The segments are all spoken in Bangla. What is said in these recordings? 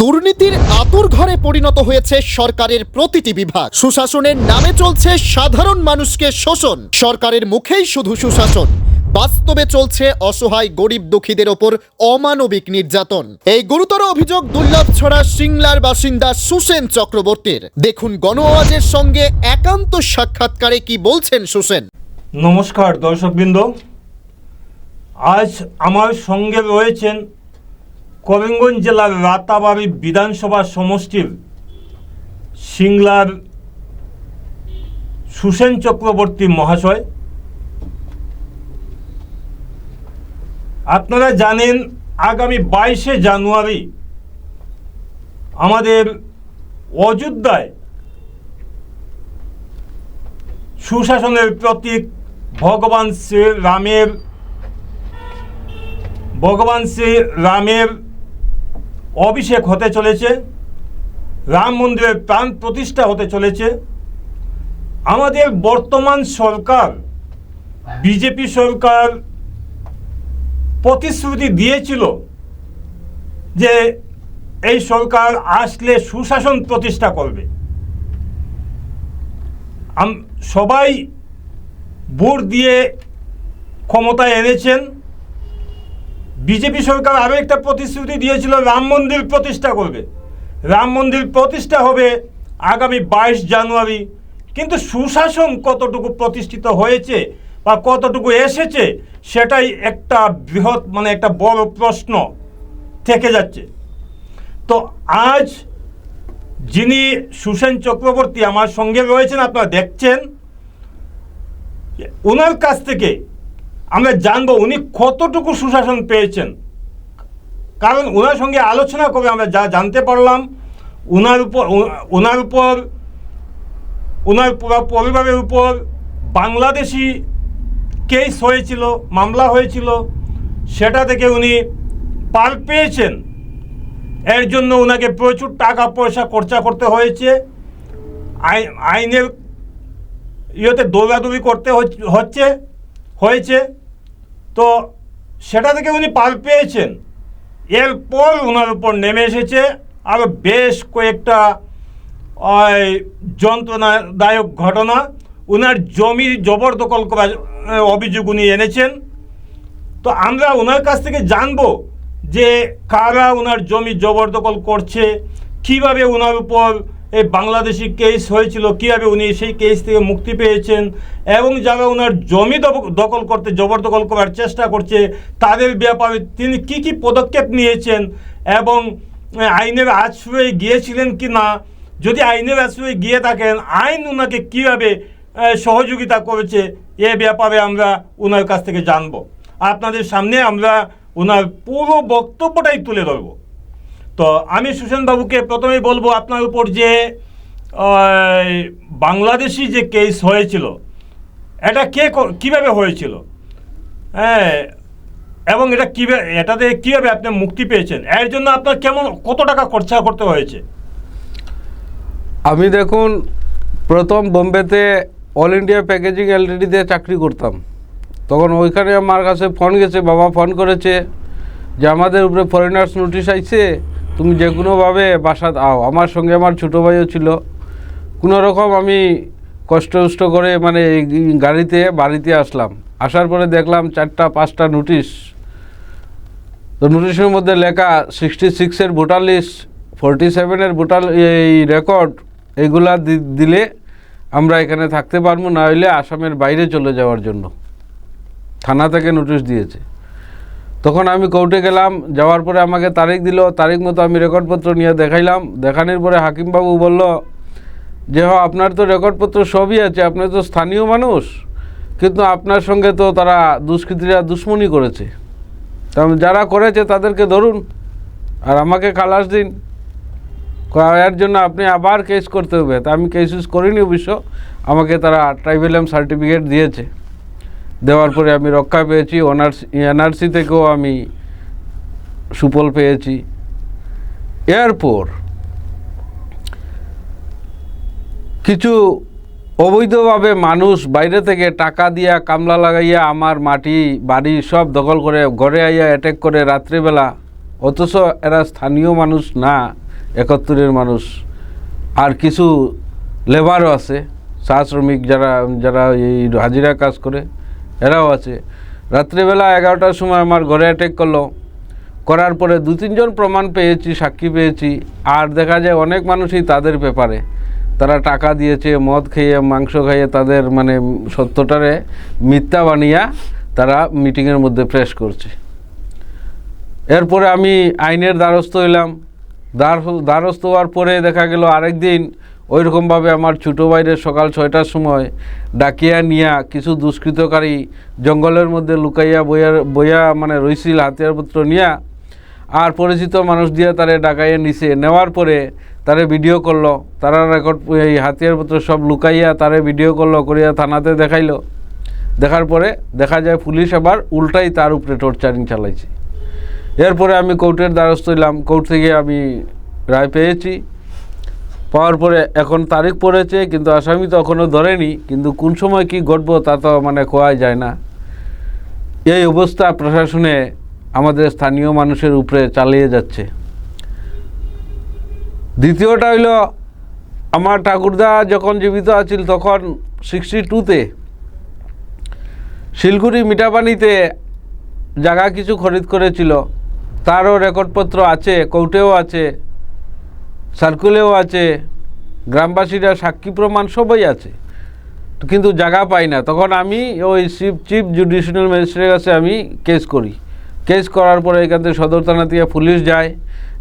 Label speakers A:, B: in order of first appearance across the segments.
A: দুর্নীতির আতুর ঘরে পরিণত হয়েছে সরকারের প্রতিটি বিভাগ। সুশাসনের নামে চলছে সাধারণ মানুষকে শোষণ। সরকারের মুখেই শুধু সুশাসন। বাস্তবে চলছে অসহায় গরিব দুঃখীদের ওপর অমানবিক নির্যাতন। এই গুরুতর অভিযোগ দুর্লভ ছড়া সিংলার বাসিন্দা সুসেন চক্রবর্তীর। দেখুন গণ আওয়াজের সঙ্গে একান্ত সাক্ষাৎকারে কি বলছেন সুসেন।
B: নমস্কার দর্শকবৃন্দ। আজ আমার সঙ্গে রয়েছেন করিমগঞ্জ জেলার রাতাবাড়ি বিধানসভা সমষ্টির সিংলার সুসেন চক্রবর্তী মহাশয়। আপনারা জানেন, আগামী বাইশে জানুয়ারি আমাদের অযোধ্যায় সুশাসনের প্রতীক ভগবান শ্রী রামের ভগবান শ্রী রামের অভিষেক হতে চলেছে, রাম মন্দিরের প্রাণ প্রতিষ্ঠা হতে চলেছে। আমাদের বর্তমান সরকার, বিজেপি সরকার প্রতিশ্রুতি দিয়েছিল যে এই সরকার আসলে সুশাসন প্রতিষ্ঠা করবে। সবাই ভোট দিয়ে ক্ষমতায় এনেছেন। বিজেপি সরকার আরও একটা প্রতিশ্রুতি দিয়েছিল, রাম মন্দির প্রতিষ্ঠা করবে। রাম মন্দির প্রতিষ্ঠা হবে আগামী বাইশ জানুয়ারি। কিন্তু সুশাসন কতটুকু প্রতিষ্ঠিত হয়েছে বা কতটুকু এসেছে, সেটাই একটা বৃহৎ মানে একটা বড় প্রশ্ন থেকে যাচ্ছে। তো আজ যিনি সুসেন চক্রবর্তী আমার সঙ্গে রয়েছেন, আপনারা দেখছেন ওনার কাছ থেকে আমরা জানব উনি কতটুকু সুশাসন পেয়েছেন। কারণ ওনার সঙ্গে আলোচনা করে আমরা যা জানতে পারলাম ওনার উপর ওনার উপর ওনার পুরো পরিবারের উপর বাংলাদেশি কেস হয়েছিল, মামলা হয়েছিল, সেটা থেকে উনি পার পেয়েছেন। এর জন্য ওনাকে প্রচুর টাকা পয়সা খরচা করতে হয়েছে। আই- আইনের ইয়েতে দৌড়াদৌড়ি করতে হচ- হচ্ছে, হয়েছে। তো সেটা থেকে উনি পার পেয়েছেন। এরপর ওনার উপর নেমে এসেছে আরও বেশ কয়েকটা যন্ত্রণাদায়ক ঘটনা। ওনার জমি জবরদখল করার অভিযোগ উনি এনেছেন। তো আমরা ওনার কাছ থেকে জানব যে কারা ওনার জমি জবরদখল করছে কীভাবে ওনার উপর এই বাংলাদেশি কেস হয়েছিল, কীভাবে উনি সেই কেস থেকে মুক্তি পেয়েছেন এবং যারা ওনার জমি দখল করতে, জবরদখল করার চেষ্টা করছে, তাদের ব্যাপারে তিনি কি কি পদক্ষেপ নিয়েছেন এবং আইনের আশ্রয়ে গিয়েছিলেন কি না? যদি আইনের আশ্রয়ে গিয়ে থাকেন, আইন ওনাকে কীভাবে সহযোগিতা করেছে, এ ব্যাপারে আমরা ওনার কাছ থেকে জানব। আপনাদের সামনে আমরা ওনার পুরো বক্তব্যটাই তুলে ধরব। তো আমি সুশান্ত বাবুকে প্রথমেই বলব আপনার উপর যে বাংলাদেশি যে কেস হয়েছিল, এটা কে ক- কীভাবে হয়েছিল? হ্যাঁ এবং এটা কীভাবে এটাতে কীভাবে আপনি মুক্তি পেয়েছেন? এর জন্য আপনার কেমন, কত টাকা খরচা করতে হয়েছে?
C: আমি দেখুন, প্রথম বোম্বেতে অল ইন্ডিয়া প্যাকেজিং এলটিডিতে চাকরি করতাম। তখন ওইখানে আমার কাছে ফোন গেছে, বাবা ফোন করেছে যে আমাদের উপরে ফরেনার্স নোটিশ আইছে। তুমি যে কোনোভাবে বাসাত আও। আমার সঙ্গে আমার ছোটো ভাইও ছিল। কোনো রকম আমি কষ্ট উষ্ট করে মানে গাড়িতে, বাড়িতে আসলাম। আসার পরে দেখলাম চারটা, পাঁচটা নোটিশ তো নোটিশের মধ্যে লেখা সিক্সটি সিক্সের ভোটার লিস্ট ফোরটি সেভেনের ভোটার এই রেকর্ড এগুলা দিলে আমরা এখানে থাকতে পারব, না হইলে আসামের বাইরে চলে যাওয়ার জন্য। থানা থেকে নোটিশ দিয়েছে। তখন আমি কোর্টে গেলাম, যাওয়ার পরে আমাকে তারিখ দিল, তারিখ মতো আমি রেকর্ডপত্র নিয়ে দেখাইলাম। দেখানোর পরে হাকিমবাবু বলল, যে হ, আপনার তো রেকর্ডপত্র সবই আছে, আপনি তো স্থানীয় মানুষ, কিন্তু আপনার সঙ্গে তো তারা দুষ্কৃতীরা দুশ্মনী করেছে। যারা করেছে তাদেরকে ধরুন, আর আমাকে খালাস দিন। এর জন্য আপনি আবার কেস করতে হবে। তা আমি কেস করিনি অবশ্য, আমাকে তারা ট্রাইবেলিয়াম সার্টিফিকেট দিয়েছে। দেওয়ার পরে আমি রক্ষা পেয়েছি, অনার্স, এনআরসি থেকেও আমি সুফল পেয়েছি। এরপর কিছু অবৈধভাবে মানুষ বাইরে থেকে টাকা দিয়া, কামলা লাগাইয়া আমার মাটি, বাড়ি সব দখল করে ঘরে আইয়া অ্যাটাক করে রাত্রিবেলা। অথচ এরা স্থানীয় মানুষ না একাত্তরের মানুষ। আর কিছু লেবারও আছে, চা শ্রমিক যারা যারা এই হাজিরা কাজ করে। এরাও আছে। রাত্রিবেলা এগারোটার সময় আমার ঘরে অ্যাটেক করল। করার পরে দু তিনজন প্রমাণ পেয়েছি, সাক্ষী পেয়েছি। আর দেখা যায় অনেক মানুষই তাদের ব্যাপারে। তারা টাকা দিয়েছে, মদ খেয়ে, মাংস খাইয়ে তাদের মানে সত্যটারে মিথ্যা বানিয়া তারা মিটিংয়ের মধ্যে প্রেস করছে। এরপরে আমি আইনের দ্বারস্থ হইলাম। দ্বার- দ্বারস্থ হওয়ার পরে দেখা গেল আরেক দিন ওইরকমভাবে আমার ছোটো ভাইদের সকাল ছয়টার সময় ডাকিয়া নিয়া কিছু দুষ্কৃতকারী জঙ্গলের মধ্যে লুকাইয়া বইয়া বইয়া মানে রইছিল হাতিয়ারপত্র নিয়া। আর পরিচিত মানুষ দিয়ে তারে ডাকাইয়া নিছে। নেওয়ার পরে তারে ভিডিও করল। তারা রেকর্ড এই হাতিয়ারপত্র সব লুকাইয়া তারে ভিডিও করল, করিয়া থানাতে দেখাইলো। দেখার পরে দেখা যায় পুলিশ আবার উল্টাই তার উপরে টর্চারিং চালাইছে। এরপরে আমি কোর্টের দ্বারস্থ হইলাম। কোর্ট থেকে আমি রায় পেয়েছি। পাওয়ার পরে এখন তারিখ পড়েছে, কিন্তু আসামি তো এখনও ধরেনি, কিন্তু কোন সময় কি ঘটবো তা তো মানে কোয়া যায় না। এই অবস্থা প্রশাসনে আমাদের স্থানীয় মানুষের উপরে চালিয়ে যাচ্ছে। দ্বিতীয়টা হইল, আমার ঠাকুরদা যখন জীবিত আছিল তখন সিক্সটি টুতে শিলগুড়ি মিঠাপানিতে জায়গা কিছু খরিদ করেছিল। তারও রেকর্ডপত্র আছে, কোর্টেও আছে। সার্কুলেও আছে, গ্রামবাসীরা সাক্ষী প্রমাণ সবই আছে। কিন্তু জায়গা পাই না। তখন আমি ওই চিফ চিফ জুডিশিয়াল ম্যাজিস্ট্রেটের কাছে আমি কেস করি। কেস করার পরে এখান থেকে সদর থানা থেকে পুলিশ যায়,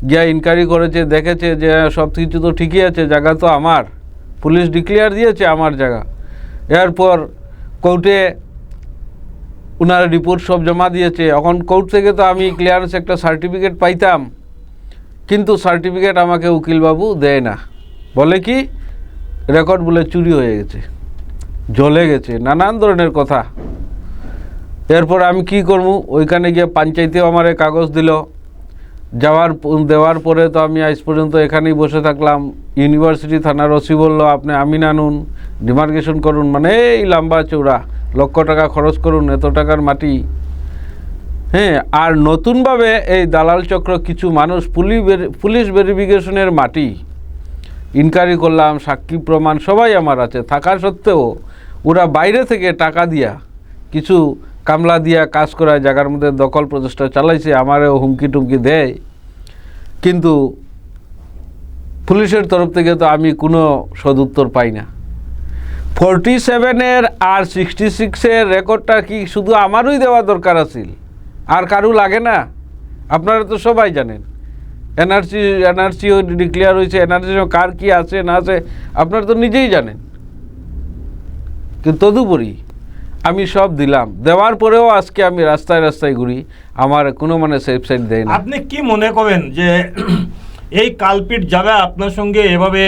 C: গিয়া ইনকোয়ারি করেছে, দেখেছে যে সব কিছু তো ঠিকই আছে, জায়গা তো আমার। পুলিশ ডিক্লেয়ার দিয়েছে আমার জায়গা। এরপর কোর্টে ওনারা রিপোর্ট সব জমা দিয়েছে। এখন কোর্ট থেকে তো আমি ক্লিয়ারেন্স একটা সার্টিফিকেট পাইতাম। কিন্তু সার্টিফিকেট আমাকে উকিলবাবু দেয় না। বলে কি? রেকর্ড বলে চুরি হয়ে গেছে, জ্বলে গেছে, নানান ধরনের কথা। এরপর আমি কি করব? ওইখানে গিয়ে পঞ্চায়েতেও আমার কাগজ দিল। যাওয়ার দেওয়ার পরে তো আমি আজ পর্যন্ত এখানেই বসে থাকলাম। ইউনিভার্সিটি থানার ওসি বলল, আপনি আমিন আনুন, ডিমার্কেশন করুন। মানে এই লম্বা চৌড়া লক্ষ টাকা খরচ করুন, এত টাকার মাটি। হ্যাঁ আর নতুনভাবে এই দালাল চক্র কিছু মানুষ পুলিশ পুলিশ ভেরিফিকেশনের মাটি ইনকোয়ারি করলাম, সাক্ষী প্রমাণ সবাই আমার আছে। থাকা সত্ত্বেও ওরা বাইরে থেকে টাকা দিয়া, কিছু কামলা দিয়া কাজ করায় জায়গার মধ্যে দখল প্রচেষ্টা চালাইছে, আমারও হুমকি টুমকি দেয়। কিন্তু পুলিশের তরফ থেকে তো আমি কোনো সদুত্তর পাই না। ফোরটি সেভেনের আর সিক্সটি সিক্সের রেকর্ডটা কি শুধু আমারই দেওয়া দরকার আছিল? আর কারু লাগে না? আপনারা তো সবাই জানেন। এনআরসি এনআরসিও ডিক্লেয়ার হয়েছে এনআরসি কার কি আছে না আছে আপনারা তো নিজেই জানেন। কিন্তু তদুপরি আমি সব দিলাম। দেওয়ার পরেও আজকে আমি রাস্তায় রাস্তায় ঘুরি আমার কোনো মানে সেফ সাইড দেয় না।
B: আপনি কি মনে করেন যে এই কালপিট যারা আপনার সঙ্গে এভাবে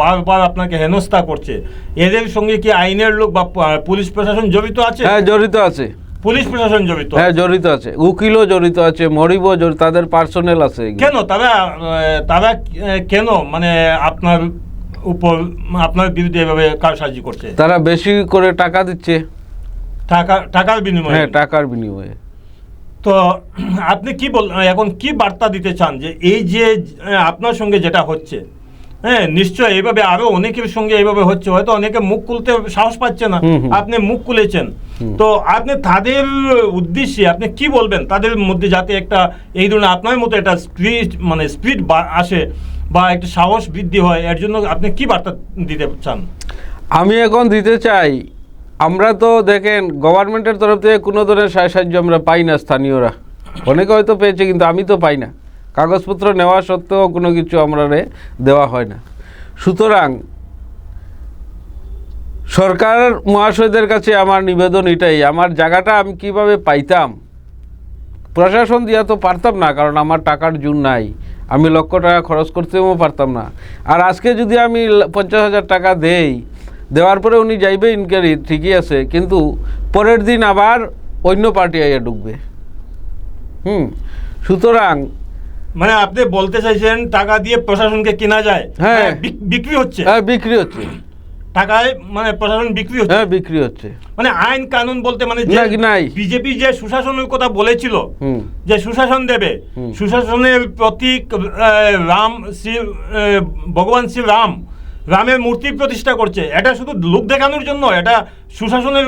B: বারবার আপনাকে হেনস্থা করছে? এদের সঙ্গে কি আইনের লোক বা পুলিশ প্রশাসন জড়িত আছে?
C: হ্যাঁ জড়িত আছে।
B: পুলিশ প্রশাসন জড়িত
C: হ্যাঁ জড়িত আছে। উকিলও জড়িত আছে জড়িত তাদের পার্সোনেল আছে
B: কেন? তারা তারা কেন? মানে আপনার উপর আপনার বিরুদ্ধে এভাবে কারসাজি করছে?
C: তারা বেশি করে টাকা দিচ্ছে।
B: টাকা টাকার বিনিময়ে?
C: হ্যাঁ টাকার বিনিময়ে।
B: তো আপনি কি বল এখন কি বার্তা দিতে চান যে এই যে আপনার সঙ্গে যেটা হচ্ছে হ্যাঁ নিশ্চয় এইভাবে আরও অনেকের সঙ্গে এইভাবে হচ্ছে হয়তো অনেকে মুখ খুলতে সাহস পাচ্ছে না। আপনি মুখ খুলেছেন। তো আপনি তাদের উদ্দেশ্যে আপনি কি বলবেন? তাদের মধ্যে যাতে একটা এই ধরনের আপনার মতো একটা স্পিড মানে স্পিড আসে বা একটা সাহস বৃদ্ধি হয় এর জন্য আপনি কি বার্তা দিতে চান?
C: আমি এখন দিতে চাই আমরা তো দেখেন গভর্নমেন্টের তরফ থেকে কোনো ধরনের সাহায্য সাহায্য আমরা পাই না স্থানীয়রা। অনেকে হয়তো পেয়েছে কিন্তু আমি তো পাই না। কাগজপত্র নেওয়া সত্ত্বেও কোনো কিছু আমরা দেওয়া হয় না। সুতরাং সরকার মহাশয়দের কাছে আমার নিবেদন এটাই, আমার জায়গাটা আমি কীভাবে পাইতাম? প্রশাসন দিয়া তো পারতাম না, কারণ আমার টাকার জুন নাই। আমি লক্ষ টাকা খরচ করতেও পারতাম না। আর আজকে যদি আমি পঞ্চাশ হাজার টাকা দেই, দেওয়ার পরে উনি যাইবে ইনকোয়ারি, ঠিকই আছে, কিন্তু পরের দিন আবার অন্য পার্টি আইয়া ঢুকবে। হুম, সুতরাং
B: মানে আপনি বলতে চাইছেন টাকা দিয়ে প্রশাসনকে কেনা যায়?
C: হ্যাঁ।
B: মানে বিক্রি হচ্ছে?
C: হ্যাঁ বিক্রি হচ্ছে।
B: টাকায় মানে প্রশাসন বিক্রি হচ্ছে?
C: হ্যাঁ বিক্রি হচ্ছে।
B: মানে আইন কানুন বলতে মানে
C: না, নাই।
B: বিজেপি যে সুশাসনের কথা বলেছিল যে সুশাসন দেবে সুশাসনের প্রতীক রাম শ্রী ভগবান শ্রী রাম রামের মূর্তি প্রতিষ্ঠা করছে। এটা শুধু লোক দেখানোর জন্য এটা সুশাসনের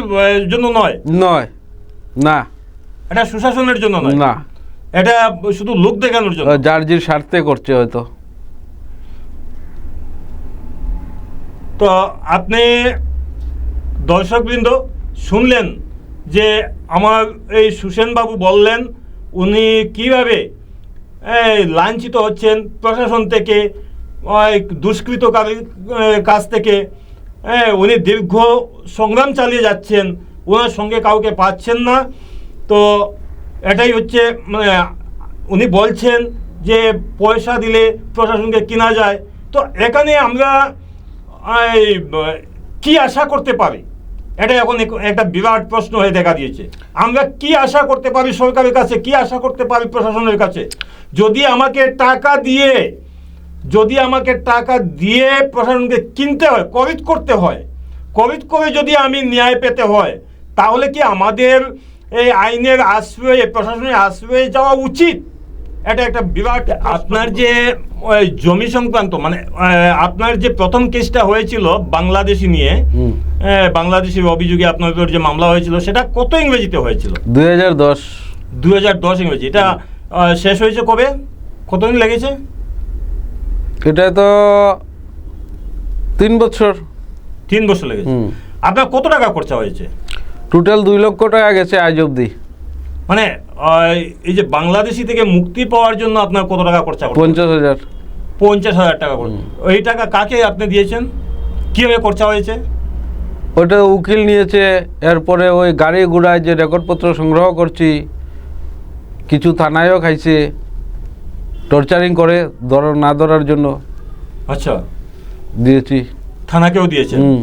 B: জন্য নয়?
C: নয়। না।
B: এটা সুশাসনের জন্য নয়?
C: না।
B: এটা শুধু লোক দেখানোর জন্য।
C: যার জির স্বার্থে করছে হয়তো।
B: তো আপনি দর্শকবৃন্দ শুনলেন যে আমার এই সুসেনবাবু বললেন উনি কীভাবে এই, লাঞ্ছিত হচ্ছেন প্রশাসন থেকে ওই দুষ্কৃতকারীর কাছ থেকে। হ্যাঁ, উনি দীর্ঘ সংগ্রাম চালিয়ে যাচ্ছেন ওনার সঙ্গে কাউকে পাচ্ছেন না। তো এটাই হচ্ছে মানে উনি বলছেন যে পয়সা দিলে প্রশাসনকে কিনা যায়। তো এখানে আমরা কি আশা করতে পারি? এটা এখন এক- একটা বিরাট প্রশ্ন হয়ে দেখা দিয়েছে। আমরা কি আশা করতে পারি সরকারের কাছে? কি আশা করতে পারি প্রশাসনের কাছে? যদি আমাকে টাকা দিয়ে, যদি আমাকে টাকা দিয়ে প্রশাসনকে কিনতে হয় করিত করতে হয় করিত করে যদি আমি ন্যায় পেতে হয়, তাহলে কি আমাদের এই আইনের আশ্রয়ে প্রশাসনের আশ্রয়ে যাওয়া উচিত। এটা একটা বিরাট আপনার যে ওই জমি সংক্রান্ত মানে আপনার যে প্রথম কেসটা হয়েছিল বাংলাদেশি নিয়ে বাংলাদেশের অভিযোগে আপনার উপর যে মামলা হয়েছিল সেটা কত ইংরেজিতে হয়েছিল?
C: দুই হাজার দশ।
B: দু হাজার দশ ইংরেজি। এটা শেষ হয়েছে কবে? কতদিন লেগেছে?
C: এটা তো তিন বছর।
B: তিন বছর লেগেছে। আপনার কত টাকা খরচা হয়েছে?
C: টোটাল দুই লক্ষ টাকা গেছে আজ অবধি।
B: মানে এই যে বাংলাদেশি থেকে মুক্তি পাওয়ার জন্য আপনার কত টাকা খরচা
C: পঞ্চাশ হাজার।
B: পঞ্চাশ হাজার টাকা ওই টাকা কাকে আপনি দিয়েছেন? কীভাবে খরচা হয়েছে?
C: ওটা উকিল নিয়েছে এরপরে ওই গাড়ি ঘোড়ায় যে রেকর্ডপত্র সংগ্রহ করছি কিছু থানায়ও খাইছে টর্চারিং করে ধর না ধরার জন্য
B: আচ্ছা।
C: দিয়েছি।
B: থানাকেও দিয়েছেন?
C: হুম।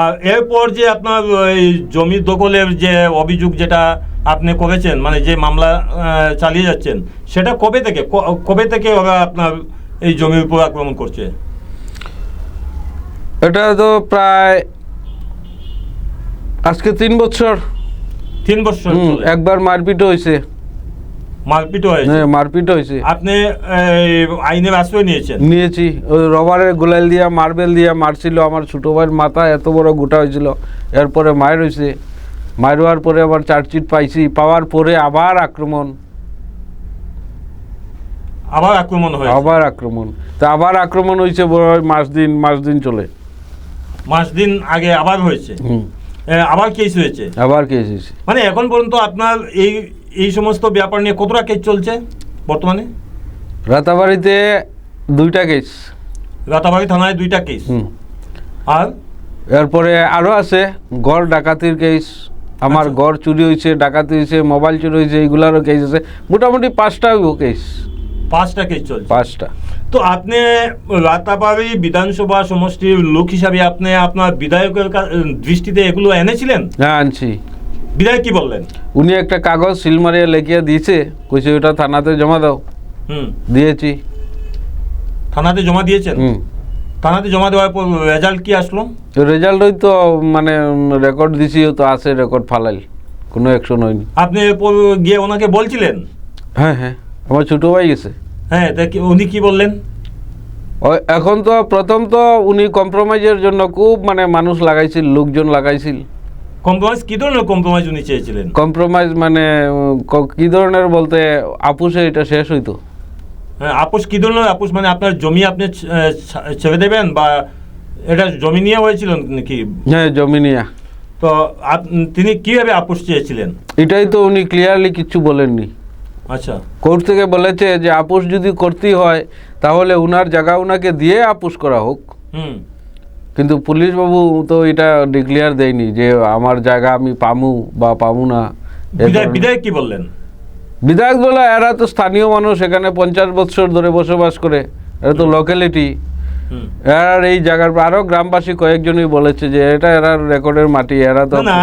B: আর এরপর যে আপনার ওই জমি দখলের যে অভিযোগ যেটা আপনি করেছেন মানে যে মামলা চালিয়ে যাচ্ছেন সেটা কবে থেকে কবে থেকে ওরা আপনার এই জমির উপর আক্রমণ করছে?
C: এটা তো প্রায় আজকে তিন বছর।
B: তিন বছর
C: একবার মারপিট হয়েছে।
B: মারপিট হয়েছে।
C: হ্যাঁ মারপিট হয়েছে।
B: আপনি আইনের আশ্রয় নিয়েছেন?
C: নিয়েছি। ওই রবারের গোলাল দিয়া মার্বেল দিয়া মারছিল আমার ছোটো ভাইয়ের মাথা এত বড় গোটা হয়েছিল। এরপরে মায়ের হয়েছে। মায়ের হওয়ার পরে আবার চার্জশিট পাইছি। পাওয়ার পরে আবার আক্রমণ।
B: আবার আক্রমণ হয়েছে?
C: আবার আক্রমণ। তা আবার আক্রমণ হয়েছে বড় মাস দিন মাস দিন চলে।
B: মাস দিন আগে আবার হয়েছে?
C: হুম।
B: আবার কেস হয়েছে?
C: আবার কেস হয়েছে।
B: মানে এখন পর্যন্ত আপনার এই এই সমস্ত ব্যাপার নিয়ে কতটা কেস চলছে বর্তমানে?
C: রাতাবাড়িতে দুইটা কেস
B: রাতাবাড়ি থানায় দুইটা কেস আর?
C: এরপরে আরও আছে গড় ডাকাতির কেস আমার
B: আচ্ছা।
C: গড় চুরি হয়েছে ডাকাতি হয়েছে মোবাইল চুরি হয়েছে এইগুলারও কেস আছে। মোটামুটি পাঁচটা কেস
B: পাঁচটা কেস চলছে।
C: পাঁচটা।
B: তো আপনি রাতাবাড়ি বিধানসভা সমষ্টির লোক হিসাবে আপনি আপনার বিধায়কের দৃষ্টিতে এগুলো এনেছিলেন?
C: হ্যাঁ আনছি।
B: বিধায়ক কি বললেন?
C: উনি একটা কাগজ সিল মারিয়ে লেখিয়ে দিয়েছে কইছে ওটা থানাতে জমা দাও।
B: হুম।
C: দিয়েছি।
B: থানাতে জমা দিয়েছেন?
C: হুম।
B: থানাতে জমা দেওয়ার পর রেজাল্ট কি আসলো?
C: রেজাল্টই তো মানে রেকর্ড দিছি তো আছে রেকর্ড ফালাইল। কোনো অ্যাকশন হয়নি।
B: আপনি এরপর গিয়ে ওনাকে বলছিলেন?
C: হ্যাঁ হ্যাঁ। আমার ছোটো ভাই গেছে।
B: হ্যাঁ তা কি- উনি কি বললেন?
C: এখন তো প্রথম তো উনি কম্প্রোমাইজের জন্য খুব মানে মানুষ লাগাইছিল লোকজন লাগাইছিল।
B: কম্প্রোমাইজ কি ধরনের কম্প্রোমাইজ উনি চেয়েছিলেন?
C: কম্প্রোমাইজ মানে ক- ধরনের বলতে আপুসে এটা শেষ হইতো।
B: হ্যাঁ, আপোষ কি ধরনের? আপোষ মানে আপনার জমি আপনি ছেড়ে দেবেন বা এটা জমি নিয়ে হয়েছিল নাকি?
C: হ্যাঁ জমিনিয়া
B: তো আপ- তিনি কীভাবে আপোষ চেয়েছিলেন?
C: এটাই তো উনি ক্লিয়ারলি কিচ্ছু বলেননি।
B: আচ্ছা।
C: কোর্ট থেকে বলেছে যে আপোষ যদি করতেই হয় তাহলে উনার জায়গা উনাকে দিয়ে আপোষ করা হোক।
B: হুম।
C: কিন্তু পুলিশ বাবু তো এটা ডিক্লিয়ার দেয়নি যে আমার জায়গা আমি পামু বা পামু না।
B: বিধায়ক কি বললেন?
C: বিধায়ক বলে এরা তো স্থানীয় মানুষ এখানে পঞ্চাশ বছর ধরে বসবাস করে। এরা তো লোকালিটি
B: হুম।
C: এই জায়গার আরও গ্রামবাসী কয়েকজনই বলেছে যে এটা এরা রেকর্ডের মাটি এরা তো
B: না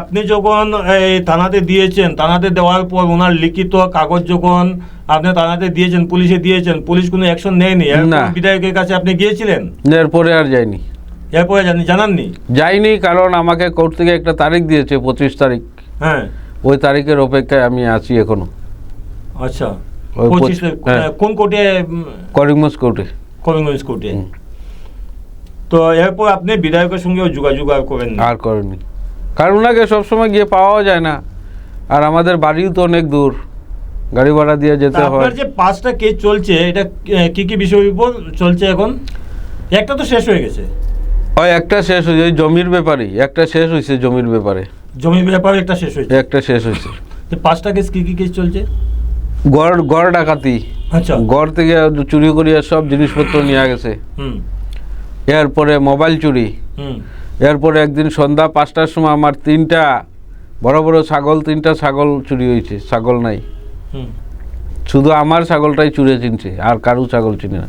B: আপনি যখন এই থানাতে দিয়েছেন থানাতে দেওয়ার পর ওনার লিখিত কাগজ যখন আপনি থানাতে দিয়েছেন পুলিশে দিয়েছেন পুলিশ কোনো অ্যাকশন নেয়নি। বিধায়কের কাছে আপনি গিয়েছিলেন?
C: এরপরে আর যায়নি।
B: এরপরে জানি জানাননি?
C: যাইনি কারণ আমাকে কোর্ট থেকে একটা তারিখ দিয়েছে পঁচিশ তারিখ।
B: হ্যাঁ।
C: ওই তারিখের অপেক্ষায় আমি আছি এখনও।
B: আচ্ছা। পঁচিশ
C: হ্যাঁ।
B: কোন কোর্টে
C: করিমগঞ্জ কোর্টে।
B: করিমগঞ্জ কোর্টে? তো এরপর আপনি বিধায়কের সঙ্গে যোগাযোগ আর করেন
C: আর কারণ ওনাকে সবসময় গিয়ে পাওয়াও যায় না। আর আমাদের বাড়িও তো অনেক দূর। গাড়ি ভাড়া দিয়ে যেতে হয়।
B: আপনার যে পাঁচটা কেস চলছে এটা কি কি বিষয়ের উপর চলছে এখন? একটা তো শেষ হয়ে গেছে।
C: ওই একটা শেষ হয়েছে জমির ব্যাপারে একটা শেষ হয়েছে জমির ব্যাপারে।
B: জমির ব্যাপারে একটা শেষ হয়েছে?
C: একটা শেষ হয়েছে।
B: তো পাঁচটা কেস কি কি কেস চলছে?
C: গড় গড় ডাকাতি।
B: আচ্ছা।
C: গড় থেকে চুরি করিয়া সব জিনিসপত্র নিয়ে গেছে।
B: হুম।
C: এরপরে মোবাইল চুরি।
B: হুম।
C: এরপরে একদিন সন্ধ্যা পাঁচটার সময় আমার তিনটা বড় বড় ছাগল তিনটা ছাগল চুরি হয়েছে ছাগল নাই।
B: হুম।
C: শুধু আমার ছাগলটাই চুরে চিনছে আর কারু ছাগল চিনে না।